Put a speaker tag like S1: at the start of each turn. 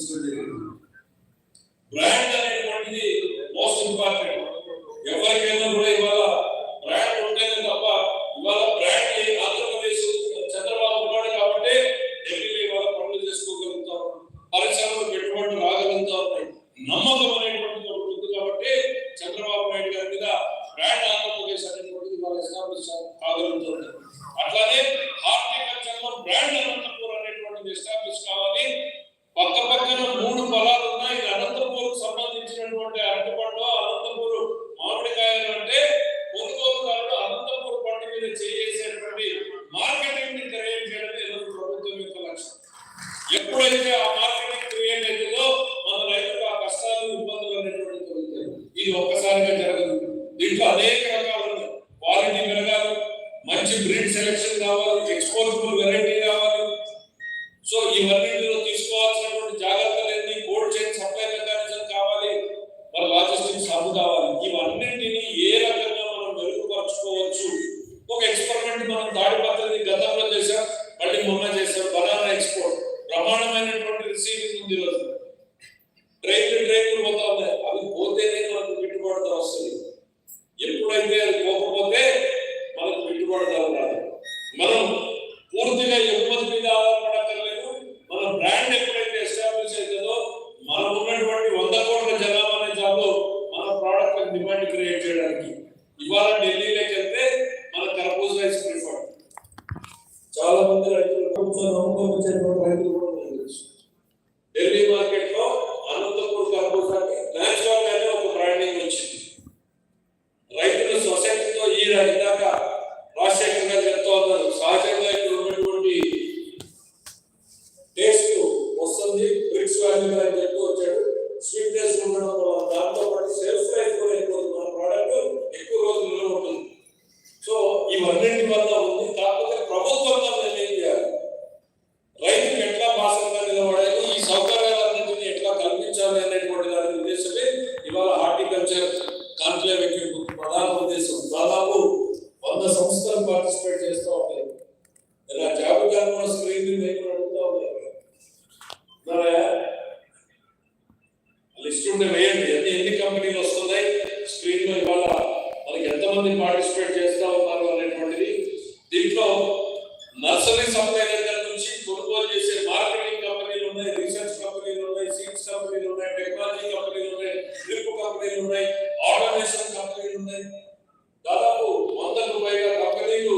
S1: అందుకే జరిగింది బ్రాండ్ అనేటువంటిది మోస్ట్ ఇంపార్టెంట్ ఎవరికైనా కూడా ఇవాళ మీద చేసేటువంటి మార్కెటింగ్ని క్రియేట్ చేయడమే ప్రభుత్వం యొక్క లక్ష్యం. ఎప్పుడైతే ఆ మార్కెటింగ్ క్రియేట్ అవుతుందో మన రైతులు ఆ కష్టాలు ఇబ్బందులు అనేటువంటి తొలుగుతాయి ఇది ఒక్కసారిగా జరగదు. దీంట్లో అనేక ఎక్స్పెరిమెంట్ మనం తాడిపత్రిని గతంలో చేశాం మళ్ళీ మొన్న చేశాం. Banana export. ప్రమాణమైనటువంటి రిసీవింగ్ ఉంది ఈరోజు. ట్రైన్లు ట్రైన్లు పోతా ఉన్నాయి. అవి పోతేనే మనకు పెట్టుబడి ధర వస్తుంది. ఎప్పుడైతే అది పోకపోతే మనకు పెట్టుబడి ధర రాదు. మనం పూర్తిగా ఎగుమతి మీద ఆధారపడక్కర్లేదు చాలా మంది రైతులు ప్రభుత్వం నమ్ముకొని వచ్చేటువంటి రైతులు కూడా మనకు తెలుసు ఢిల్లీ మార్కెట్లో అనంతపూర్ కర్బూజాకి నేచురల్ గానే ఒక బ్రాండింగ్ వచ్చింది. రైతుల సొసైటీతో ఈ ఇందాక రాజశేఖర్ గారు చెప్తా ఉన్నారు. సహజంగా ఇక్కడ ఉన్నటువంటి టేస్ట్ వస్తుంది బ్రిక్స్ వాల్యూ అని చెప్తూ చేస్తూ ఉంటాయి ఇలా జాబితా స్క్రీన్ మీద ఎక్కువ అడుగుతూ ఉంటారు లిస్ట్ ఉంటే వేయండి. ఎన్ని ఎన్ని కంపెనీలు వస్తున్నాయి? స్క్రీన్లో ఇవాళ మనకి ఎంతమంది పార్టిసిపేట్ చేస్తా ఉన్నారు అనేటువంటిది దీంట్లో నర్సరీ సప్లై దగ్గర నుంచి కొనుగోలు చేసే మార్కెటింగ్ కంపెనీలు ఉన్నాయి రీసెర్చ్ కంపెనీలు ఉన్నాయి సీడ్స్ కంపెనీలు ఉన్నాయి టెక్నాలజీ కంపెనీలు ఉన్నాయి డ్రిప్ కంపెనీలు ఉన్నాయి ఆటోమేషన్ కంపెనీలు ఉన్నాయి. దాదాపు వందకు పైగా కంపెనీలు